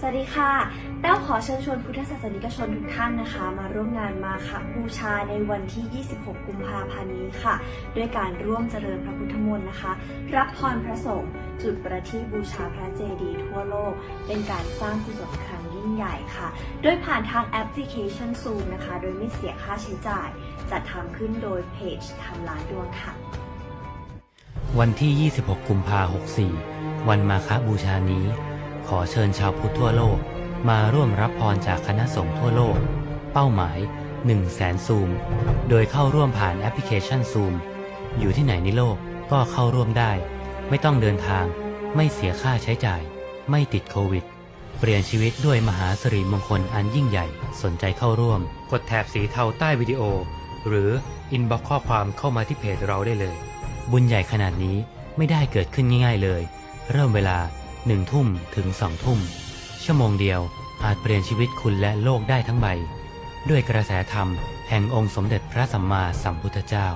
สวัสดีค่ะ แต้วขอเชิญชวนพุทธศาสนิกชนทุกท่านนะคะ มาร่วมงานมาค่ะบูชาในวันที่ 26 กุมภาพันธ์นี้ค่ะ ด้วยการร่วมเจริญพระพุทธมนต์นะคะ รับพรพระสงฆ์จุดประทีปบูชาพระเจดีย์ทั่วโลก เป็นการสร้างกุศลครั้งยิ่งใหญ่ค่ะ โดยผ่านทางแอปพลิเคชัน Zoom นะคะ โดยไม่เสียค่าใช้จ่าย จัดทำขึ้นโดยเพจทำร้านดวงค่ะ วันที่ 26 กุมภาพันธ์ 64 วันมาฆบูชานี้ ขอเชิญชาวพุทธทั่วโลก มาร่วมรับพรจากคณะสงฆ์ทั่วโลก เป้าหมาย 1 0 0 0 0แสนซูม โดยเข้าร่วมผ่านแอปพลิเคชันซูม อยู่ที่ไหนในโลกก็เข้าร่วมได้ ไม่ต้องเดินทาง ไม่เสียค่าใช้จ่าย ไม่ติดโควิด เปลี่ยนชีวิตด้วยมหาสิริมงคลอันยิ่งใหญ่ สนใจเข้าร่วม กดแถบสีเทาใต้วิดีโอ หรืออินบ็อกข้อความเข้ามาที่เพจเราได้เลย บุญใหญ่ขนาดนี้ไม่ได้เกิดขึ้นง่ายๆเลย เริ่มเวลา หนึ่งทุ่มถึงสองทุ่ม ชั่วโมงเดียวอาจเปลี่ยนชีวิตคุณและโลกได้ทั้งใบ ด้วยกระแสธรรมแห่งองค์สมเด็จพระสัมมาสัมพุทธเจ้า